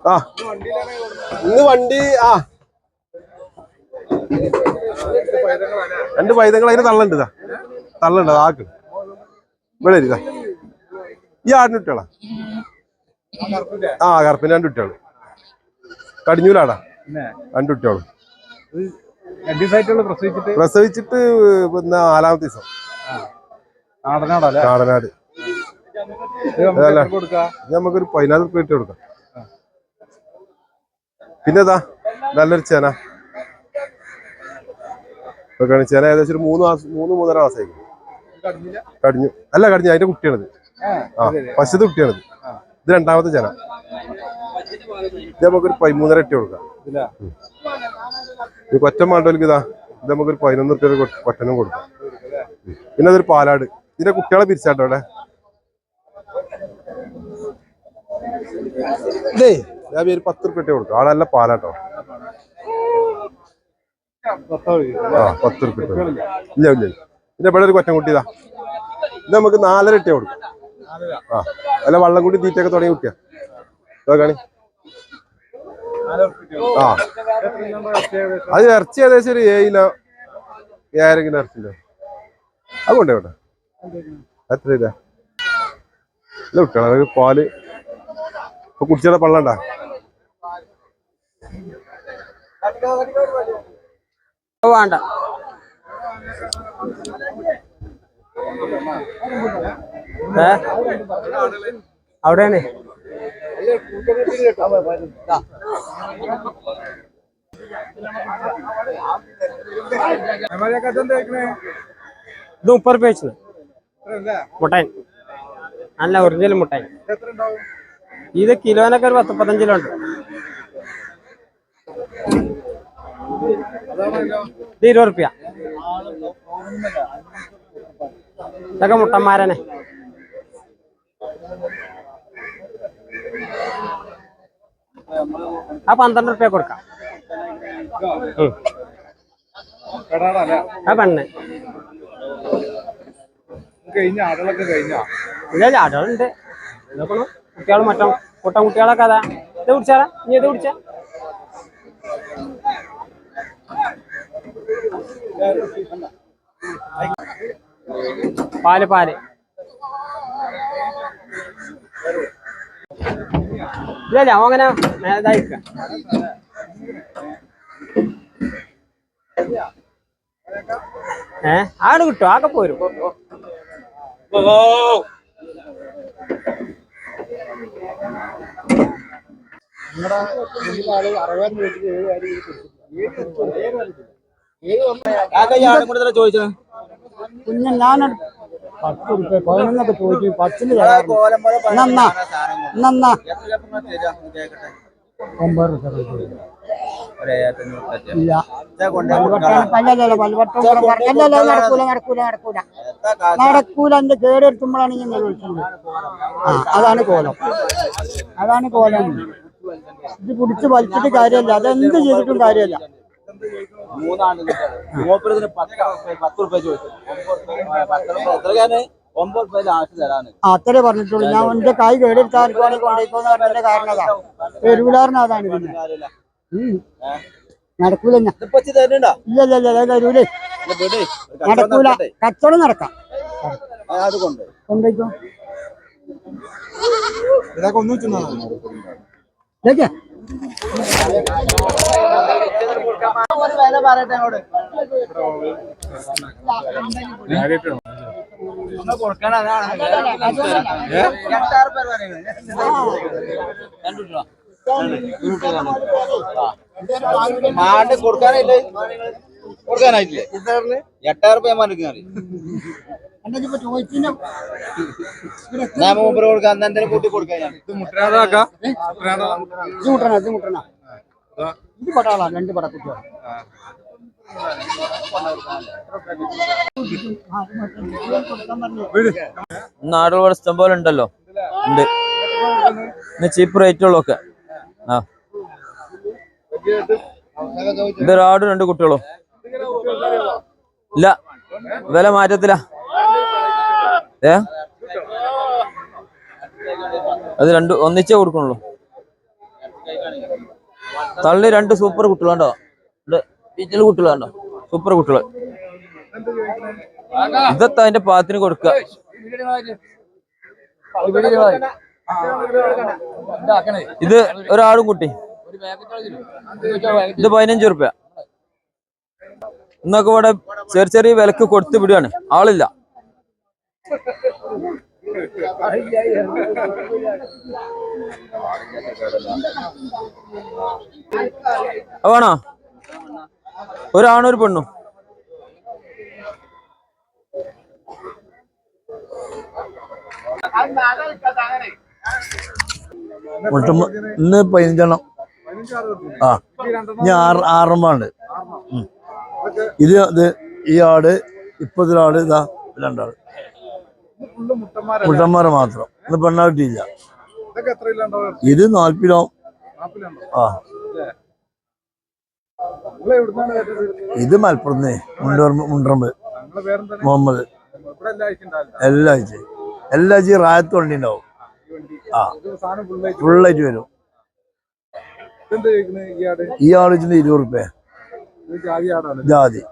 ആ. ഇന്ന് വണ്ടി ആ. രണ്ട് പൈതങ്ങൾ അതിന് തള്ളുണ്ട് ഇതാ. തള്ളുണ്ട് ആക്ക്. ഇവിടെ ഇരിക്ക ഈ ആടിന് കുട്ടികളാ? ആ കറുപ്പിന് രണ്ട് കുട്ടികൾ. കടിഞ്ഞൂലാടാ. രണ്ട് കുട്ടികളും. രണ്ടീസായിട്ടുള്ള പ്രസവിച്ചിട്ട് പിന്നെ നാലാമത്തെ ദിവസം. കാടനാട് നമുക്കൊരു പതിനാല് റുപ്യ കൊടുക്കാം. പിന്നെ നല്ലൊരു ചേന. ഇതൊക്കെയാണ് ചേന ഏകദേശം ഒരു മൂന്ന് മാസം മൂന്ന് മൂന്നര മാസമായി കടിഞ്ഞു. അല്ല കടിഞ്ഞു. അതിന്റെ കുട്ടിയാണിത്. ആ പശുത് കുട്ടിയാണിത്. ഇത് രണ്ടാമത്തെ ചേന. ഇത് നമുക്കൊരു പതിമൂന്നര ഇട്ടി കൊടുക്കാം. ഇത് കൊറ്റം മാണ്ടോലിക്ക് ഇതാ ഇത് നമുക്കൊരു പതിനൊന്ന് റുപ്യ കൊറ്റനും കൊടുക്കാം. പിന്നെ അതൊരു പാലാട്. ഇതിന്റെ കുട്ടികളെ പിരിച്ചാട്ടോ അവിടെ? ഞാൻ ഒരു പത്ത് റുപ്യ കൊടുക്കാം നല്ല പാലാട്ടോ. ആ പത്ത് റുപ്യ. ഇല്ല ഇല്ല. പിന്നെ ഇവിടെ ഒരു കൊറ്റം കുട്ടിയതാ ഇത്. നമുക്ക് നാലര ഇട്ടേ കൊടുക്കും. ആ അല്ല വള്ളം കൂടി തീറ്റയൊക്കെ തുടങ്ങി കുട്ടിയാ. നോക്കാണി ആ. അത് ഇറച്ചി ഏകദേശം ഒരു ഏഴ് കിലോ ഏഴര കിലോ ഇറച്ചില്ലോ അത് കൊണ്ടേ കേട്ടോ എത്ര ഇല്ല കുട്ടികളെ പാൽ. ഇപ്പൊ കുടിച്ചാൽ പള്ളണ്ടാ? വേണ്ട. ഏ? അവിടെയാണ്. ഇത് മുപ്പത് റുപ്യ വെച്ചത്. മുട്ടായി. നല്ല ഒറിജിനൽ മുട്ടായി. ഇത് കിലോനൊക്കെ ഒരു പത്ത് മുപ്പത്തഞ്ച് കിലോ ഉണ്ട് ഇത് ഇരുപത് റുപ്യ. ഇതൊക്കെ മുട്ടന്മാരനെ. ആ പന്ത്രണ്ട് റുപ്യ കൊടുക്കാം. ആ പെണ്ണ്. കഴിഞ്ഞ ആടുകളൊക്കെ കഴിഞ്ഞാ ഇല്ല ചാടുകളുണ്ട് നോക്കണു കുട്ടികൾ മറ്റോ കുട്ടൻ കുട്ടികളൊക്കെ അതാ. ഇത് കുടിച്ചാടാ നീ ഇത് കുടിച്ചാ? പാൽ പാൽ. ഇല്ല ഇല്ല അവൻ അങ്ങനെ മേലതായിരിക്ക ഏ ആട് കിട്ടും? ആകെ പോരും. കുഞ്ഞൻ ഞാൻ പത്ത് റുപ്യ പതിനൊന്നൊക്കെ ചോദിച്ചു. പത്തിന് തരാറുണ്ട്. നന്നാ നന്നാ. ഒമ്പത് റുപ്യ ഇല്ല. പൽവട്ടം അല്ലല്ലോ നടക്കൂല നടക്കൂല നടക്കൂല. നടക്കൂല എന്റെ കേടെടുത്തുമ്പോഴാണ് ഞാൻ വിളിച്ചത് ആ അതാണ് കോലം. അതാണ് കോലം. ഇത് പിടിച്ച് വലിച്ചിട്ട് കാര്യമല്ല. അതെന്ത് ചെയ്തിട്ടും കാര്യമല്ല. മൂന്നാണ് മൂപ്പരത്തിന് പത്ത് റുപ്യ ചോദിച്ചു ഒമ്പത് റുപ്യ എത്രയാണ് ഒമ്പത് റുപ്യ ലാസ്റ്റ് തരാന്ന് ആ അത്രേ പറഞ്ഞിട്ടുള്ളൂ. ഞാൻ എന്റെ കൈ കേടെടുത്താൽ പറഞ്ഞതിന്റെ കാരണം അതാ പിന്നെ ഉം. നടക്കൂല ഞാൻ. നടക്കാം ഇല്ല ഇല്ല ഇല്ല അത് തരൂലേ. ഇത് വിട്. ഒരു കച്ചവടം നടക്കൂല. നടത്തട്ടെ. കച്ചവടം വില പറയട്ടെ അങ്ങോട്ട് കൊണ്ട് കൊണ്ടുപോയിക്കോ ഇതൊക്കെ ഒന്നിച്ചു ഇതൊക്കെ മാണ്ട് കൊടുക്കാനായില്ലേ? കൊടുക്കാനായിട്ടില്ലേ? എട്ടായിരം റുപ്യ ചോദിച്ചിന് ഞാൻ മൂപ്പര് കൊടുക്കാൻ അന്ന് എന്തെങ്കിലും കൂട്ടി കൊടുക്കാൻ ഇത് പട്ടാളാ രണ്ട് പടക്കുട്ടികൾ ഇവിടെ ഇഷ്ടം പോലെ ഉണ്ടല്ലോ. ഉണ്ട്. പിന്നെ ചീപ്പ് റേറ്റ് ഉള്ളൊക്കെ ആ. ഇതൊരാടും രണ്ട് കുട്ടികളോ. ഇല്ല. വില മാറ്റത്തില്ല ഏ? അത് രണ്ട് ഒന്നിച്ചേ കൊടുക്കണുള്ളൂ തള്ളി രണ്ട് സൂപ്പർ കുട്ടികളുണ്ടോ വീട്ടിൽ കുട്ടികളുണ്ടോ സൂപ്പർ കുട്ടികൾ ഇതൊക്കെ അതിന്റെ പാത്തിന് കൊടുക്കുക. ഇത് ഒരാളും കുട്ടി. ഇത് പതിനഞ്ച് റുപ്യ ഇന്നൊക്കെ ഇവിടെ ചെറിയ ചെറിയ വിലക്ക് കൊടുത്ത് വിടുകയാണ് ആളില്ല. വേണോ ഒരാണും ഒരു പെണ്ണും? ഇന്ന് പതിനഞ്ചെണ്ണം. ആ ഇനി ആറ് ആറെണ്ണം ഉണ്ട് ഉം. ഇത് ഇത് ഈ ആട് ഇപ്പത്തിലാട് ഇതാ മുട്ടന്മാരല്ലേ മുട്ടന്മാരെ മാത്രം. ഇന്ന് പെണ്ണാ കിട്ടിയില്ല ഇതൊക്കെ എത്ര കിലോ ഉണ്ടാവും ഇത് നാൽപ്പതിലോ നാപ്പിലുണ്ടോ ആ ഇത് മലപ്പുറത്ത് മുണ്ടറമ്പ്. മുഹമ്മദ്. എല്ലാ ആഴ്ച എല്ലാ റായത്ത് വണ്ടി. ഉണ്ടാവും ആ. ഇത് ഫുള്ളായിട്ട് വരും. ഈ ആട്? വെച്ചിട്ട് ഇരുപത് റുപ്യ. ഇത് ജാതി.